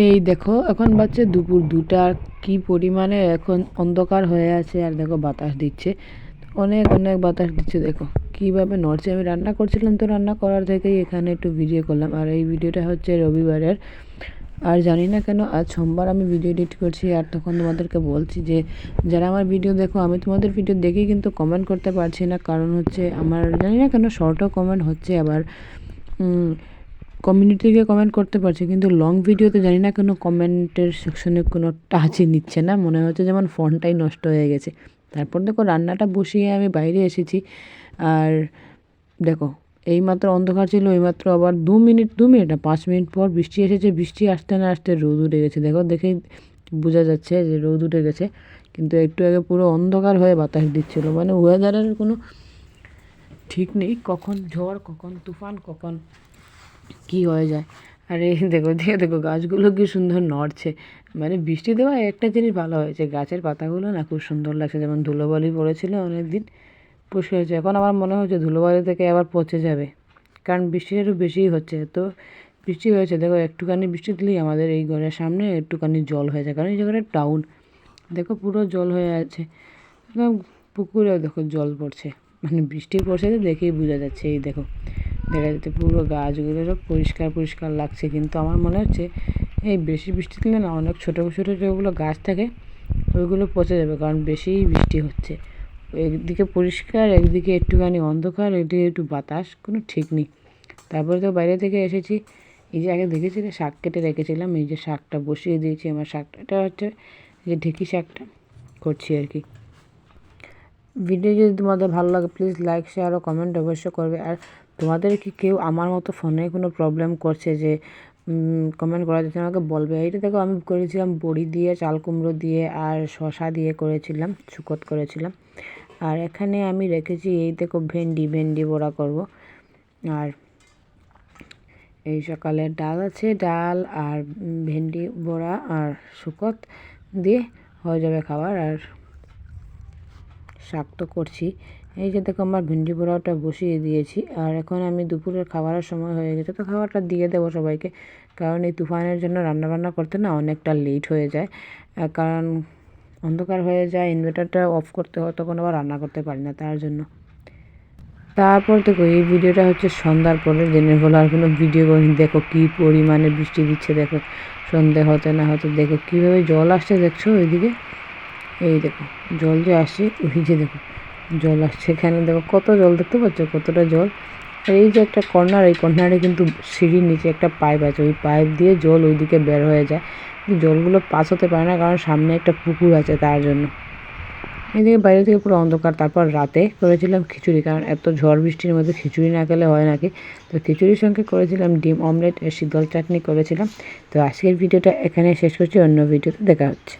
এই দেখো, এখন বাজছে দুপুর দুটা কি পরিমাণে এখন অন্ধকার হয়ে আছে, আর দেখো বাতাস দিচ্ছে। অনেক অনেক বাতাস দিচ্ছে, দেখো। কীভাবে নড়ছে, আমি রান্না করছিলাম তো, রান্না করার থেকেই এখানে একটু ভিডিও করলাম। আর এই ভিডিওটা হচ্ছে রবিবারের। আর জানি না কেন, আজ সোমবার আমি ভিডিও এডিট করছি, আর তখন তোমাদেরকে বলছি যে, যারা আমার ভিডিও দেখো, আমি তোমাদের ভিডিও দেখেই কিন্তু কমেন্ট করতে পারছি না। কারণ হচ্ছে, আমার জানি না কেন শর্টও কমেন্ট হচ্ছে, আবার কমিউনিটিকে কমেন্ট করতে পারছি, কিন্তু লং ভিডিওতে জানি না কোনো কমেন্টের সেকশনে কোনো টাচই নিচ্ছে না। মনে হচ্ছে যেমন ফোনটাই নষ্ট হয়ে গেছে। তারপর দেখো রান্নাটা বসিয়ে আমি বাইরে এসেছি। আর দেখো, এইমাত্র অন্ধকার ছিল, এইমাত্র আবার দু মিনিট দু মিনিট না, পাঁচ মিনিট পর বৃষ্টি এসেছে, বৃষ্টি আসতে না আসতে রোদ উঠে গেছে। দেখো দেখেই বোঝা যাচ্ছে যে রোদ উঠে গেছে, কিন্তু একটু আগে পুরো অন্ধকার হয়ে বাতাস দিচ্ছিল। মানে ওয়েদারের কোনো ঠিক নেই, কখন ঝড়, কখন তুফান, কখন কি হয়ে যায়? আর দেখো, দেখে দেখো, গাছগুলো কি সুন্দর নড়ছে। মানে বৃষ্টি দেওয়া একটা জিনিস ভালো হয়েছে, গাছের পাতাগুলো না খুব সুন্দর লাগছে। যেমন ধুলোবালি পড়েছিল অনেক দিন পরিষ্কার হয়েছে। এখন আমার মনে হচ্ছে ধুলোবালি থেকে আবার পচে যাবে, কারণ বৃষ্টি একটু বেশিই হচ্ছে। তো বৃষ্টি হয়েছে, দেখো, একটুখানি বৃষ্টি দিলেই আমাদের এই ঘরের সামনে একটুখানি জল হয়ে যায়, কারণ এই জায়গাটা টাউন, দেখো পুরো জল হয়ে আছে। পুকুরেও দেখো জল পড়ছে মানে বৃষ্টি পড়ছে তো দেখেই বোঝা যাচ্ছে, এই দেখো। দেখা যাচ্ছে পুরো গাছগুলো সব পরিষ্কার পরিষ্কার লাগছে। কিন্তু আমার মনে হচ্ছে, এই বেশি বৃষ্টি দিলে না অনেক ছোটো ছোটো যেগুলো গাছ থাকে, ওইগুলো পচে যাবে, কারণ বেশিই বৃষ্টি হচ্ছে। একদিকে পরিষ্কার, একদিকে একটুখানি অন্ধকার, একদিকে একটু বাতাস, কোনো ঠিক নেই। তারপরে তো বাইরে থেকে এসেছি, এই যে আগে দেখেছিলে শাক কেটে রেখেছিলাম, এই যে শাকটা বসিয়ে দিয়েছি আমার শাকটা, এটা হচ্ছে যে ঢেকি শাকটা করছি আর কি। ভিডিও যদি তোমাদের ভালো লাগে প্লিজ লাইক শেয়ার ও কমেন্ট অবশ্যই করবে। আর তোমাদের কি কেউ আমার মতো ফোনে কোনো প্রবলেম করছে যে কমেন্ট করা যাচ্ছে আমাকে বলবে? এইটা দেখো, আমি করেছিলাম বড়ি দিয়ে, চাল কুমড়ো দিয়ে আর শশা দিয়ে করেছিলাম শুকত করেছিলাম। আর এখানে আমি রেখেছি, এই দেখো, ভেন্ডি ভেন্ডি বড়া করব। আর এই সকালে ডাল আছে, ডাল আর ভেন্ডি বড়া আর শুকত দিয়ে হয়ে যাবে খাবার। আর শাক তো করছি। এই যে দেখো আমার ভেন্ডি পোড়াটা বসিয়ে দিয়েছি। আর এখন আমি দুপুরের খাবারের সময় হয়ে গেছে, তো খাবারটা দিয়ে দেবো সবাইকে। কারণ এই তুফানের জন্য রান্নাবান্না করতে না অনেকটা লেট হয়ে যায়। কারণ অন্ধকার হয়ে যায় ইনভার্টারটা অফ করতে হয়, তখন আবার রান্না করতে পারি না তার জন্য। তারপর দেখো, এই ভিডিওটা হচ্ছে সন্ধ্যার পরের দিনের বলে। আর কোনো ভিডিও দেখো কী পরিমাণে বৃষ্টি দিচ্ছে, দেখো সন্ধে হতে না হতে, দেখো কীভাবে জল আসছে, দেখছ ওইদিকে? এই দেখো, জল যে আসে, ওই যে দেখো, জল আসছে এখানে। দেখো কত জল দেখতে পাচ্ছ? কতটা জল? আর এই যে একটা কর্নার, এই কর্নারে কিন্তু সিঁড়ির নিচে একটা পাইপ আছে। ওই পাইপ দিয়ে জল ওইদিকে বের হয়ে যায়। জলগুলো পাস হতে পারে না, কারণ সামনে একটা পুকুর আছে তার জন্য। এদিকে বাইরে থেকে পুরো অন্ধকার। তারপর রাতে করেছিলাম খিচুড়ি, কারণ এত ঝড় বৃষ্টির মধ্যে খিচুড়ি না খেলে হয় নাকি? তো খিচুড়ির সঙ্গে করেছিলাম ডিম অমলেট শীতল চাটনি করেছিলাম। তো আজকের ভিডিওটা এখানে শেষ করছি। অন্য ভিডিওতে দেখা হচ্ছে।